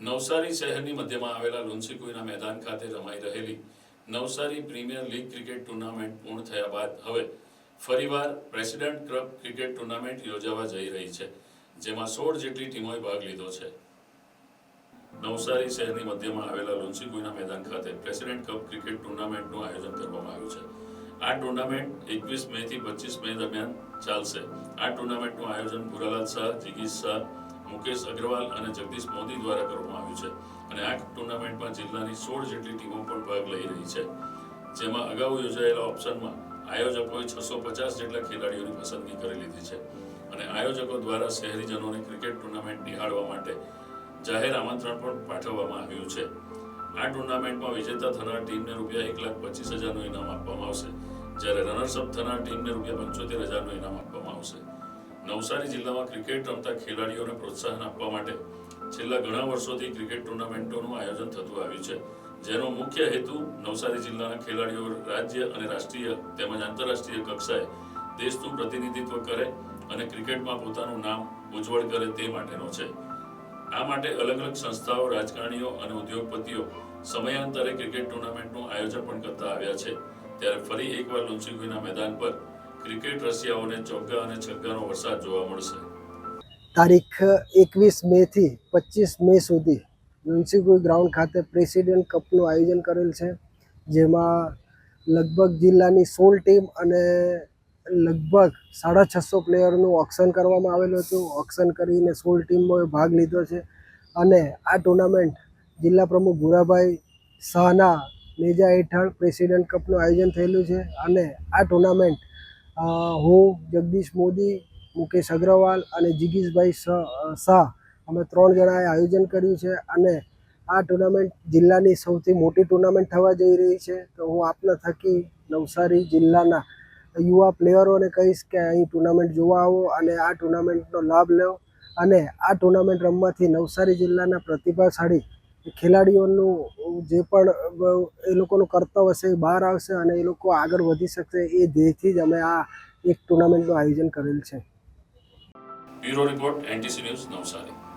નવસારી શહેરની મધ્યમાં આવેલા લુન્સીકુઈના મેદાન ખાતે રમાઈ રહેલી Navsari premier league cricket tournament પૂર્ણ થયા બાદ હવે ફરીવાર પ્રેસિડેન્ટ ક્લબ ક્રિકેટ ટુર્નામેન્ટ યોજાવા જઈ રહી છે, જેમાં સોળ જેટલી ટીમોએ ભાગ લીધો છે. નવસારી શહેરની મધ્યમાં આવેલા લુન્સીકુઈના મેદાન ખાતે પ્રેસિડેન્ટ કપ ક્રિકેટ ટુર્નામેન્ટનું આયોજન કરવામાં આવ્યું છે. આ ટુર્નામેન્ટ એકવીસ મે થી પચીસ મે દરમિયાન ચાલશે. આ ટુર્નામેન્ટનું આયોજન ભુરાલાલ શાહ, જિગીશ શાહ મુકેશ અગ્રવાલ અને જગદીશ મોદી દ્વારા કરવામાં આવ્યું છે અને આ ટુર્નામેન્ટમાં જિલ્લાની સોળ જેટલી ટીમો પણ ભાગ લઈ રહી છે. જેમાં અગાઉ યોજાયેલા ઓપ્શનમાં આયોજકોએ છસો પચાસ જેટલા ખેલાડીઓની પસંદગી કરી લીધી છે અને આયોજકો દ્વારા શહેરીજનોને ક્રિકેટ ટુર્નામેન્ટ નિહાળવા માટે જાહેર આમંત્રણ પણ પાઠવવામાં આવ્યું છે. આ ટુર્નામેન્ટમાં વિજેતા થનાર ટીમને રૂપિયા એક લાખ પચીસ હજારનું ઇનામ આપવામાં આવશે, જ્યારે રનર્સઅપ થનાર ટીમને રૂપિયા પંચોતેર હજારનું ઇનામ આપવામાં આવશે. નવસારી જિલ્લામાં ક્રિકેટ રમતા ખેલાડીઓને પ્રોત્સાહન આપવા માટે છેલ્લા ઘણા વર્ષોથી ક્રિકેટ ટુર્નામેન્ટોનું આયોજન થતું આવ્યું છે. જેનો મુખ્ય હેતુ નવસારી જિલ્લાના ખેલાડીઓ રાજ્ય અને રાષ્ટ્રીય તેમજ આંતરરાષ્ટ્રીય કક્ષાએ દેશનું પ્રતિનિધિત્વ કરે અને ક્રિકેટમાં પોતાનું નામ ઉજ્જવળ કરે તે માટેનો છે. આ માટે અલગ અલગ સંસ્થાઓ, રાજકારણીઓ અને ઉદ્યોગપતિઓ સમયાંતરે ક્રિકેટ ટુર્નામેન્ટનું આયોજન પણ કરતા આવ્યા છે. ત્યારે ફરી એકવાર લુન્સીકુઈના મેદાન પર ક્રિકેટ રસિયાઓને ચોગ્ગા અને છગ્ગાનો વરસાદ જોવા મળશે. તારીખ એકવીસ મેથી પચીસ મે સુધી મ્યુનિસિપલ ગ્રાઉન્ડ ખાતે પ્રેસિડેન્ટ કપનું આયોજન કરેલ છે, જેમાં લગભગ જિલ્લાની સોળ ટીમ અને લગભગ સાડા છસો પ્લેયરનું ઓક્શન કરવામાં આવેલું હતું. ઓક્શન કરીને સોળ ટીમોએ ભાગ લીધો છે અને આ ટુર્નામેન્ટ જિલ્લા પ્રમુખ ભૂરાભાઈ શાહના નેજા હેઠળ પ્રેસિડેન્ટ કપનું આયોજન થયેલું છે અને આ ટુર્નામેન્ટ હું, જગદીશ મોદી, મુકેશ અગ્રવાલ અને જિગીશભાઈ શાહ. અમે ત્રણ જણાએ આયોજન કર્યું છે અને આ ટુર્નામેન્ટ જિલ્લાની સૌથી મોટી ટુર્નામેન્ટ થવા જઈ રહી છે. તો હું આપના થકી નવસારી જિલ્લાના યુવા પ્લેયરોને કહીશ કે અહીં ટુર્નામેન્ટ જોવા આવો અને આ ટુર્નામેન્ટનો લાભ લો. અને આ ટુર્નામેન્ટ રમવાથી નવસારી જિલ્લાના પ્રતિભાશાળી ખેલાડીઓનું જે પણ એ લોકોનું કર્તવ્ય હશે એ બહાર આવશે અને એ લોકો આગળ વધી શકશે એ ધ્યેયથી જ અમે આ એક ટુર્નામેન્ટનું આયોજન કરેલ છે. Bureau report NTC news Navsari.